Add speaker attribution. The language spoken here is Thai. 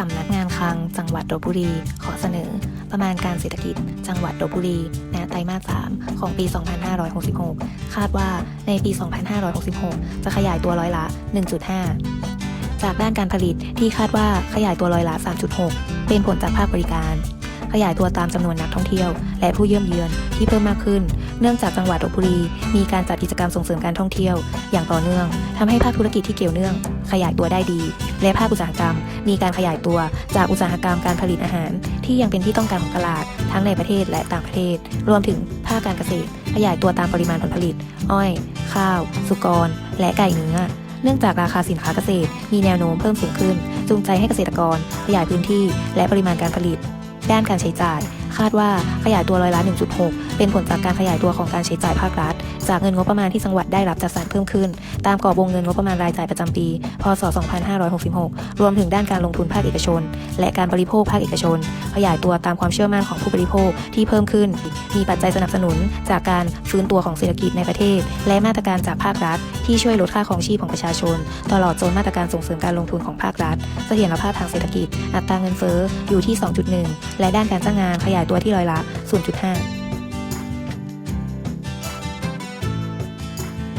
Speaker 1: สำนักงานคลังจังหวัดลบบุรี ขอเสนอ ประมาณการเศรษฐกิจ จังหวัดลบบุรีณไตรมาส 3 ของปี 2566 คาดว่าในปี 2566 จะขยายตัวร้อยละ 1.5 จากด้านการผลิตที่คาดว่าขยายตัวร้อยละ 3.6 เป็นผลจากภาคบริการ ขยายตัวตามจำนวนนักท่องเที่ยว และผู้เยี่ยมเยือนที่เพิ่มมากขึ้น เนื่องจากจังหวัดลบบุรีมีการจัดกิจกรรมส่งเสริมการท่องเที่ยว อย่างต่อเนื่องทำให้ภาคธุรกิจที่เกี่ยวเนื่อง ขยายตัวได้ดี และภาคอุตสาหกรรม มีการขยายตัวจากอุตสาหกรรมการผลิตอาหาร ที่ยังเป็นที่ต้องการของตลาดทั้งในประเทศและต่างประเทศ รวมถึงภาคการเกษตร ขยายตัวตามปริมาณผลผลิต อ้อย ข้าว สุกร และไก่เนื้อเนื่องจากราคาสินค้าเกษตร มีแนวโน้มเพิ่มสูงขึ้น จูงใจให้เกษตรกร ขยายพื้นที่และปริมาณการผลิต ด้านการใช้จ่าย คาดว่าขยายตัวร้อยละ 1.6 เป็นผลจากการขยายตัวของการใช้จ่ายภาครัฐ จากเงินงบประมาณที่จังหวัดได้รับจัดสรรเพิ่มขึ้น ตามกรอบวงเงินงบประมาณรายจ่ายประจำปี พศ 2566 รวมถึงด้านการลงทุนภาคเอกชน และการบริโภคภาคเอกชน ขยายตัวตามความเชื่อมั่นของผู้บริโภคที่เพิ่มขึ้น มีปัจจัยสนับสนุนจากการฟื้นตัวของเศรษฐกิจในประเทศ และมาตรการจากภาครัฐ ที่ช่วยลดค่าครองชีพของประชาชน ตลอดจนมาตรการส่งเสริมการลงทุนของภาครัฐ เสถียรภาพทางเศรษฐกิจ อัตราเงินเฟ้ออยู่ที่ 2.1 และด้านการจ้างงานขยายตัวที่ร้อยละ 0.5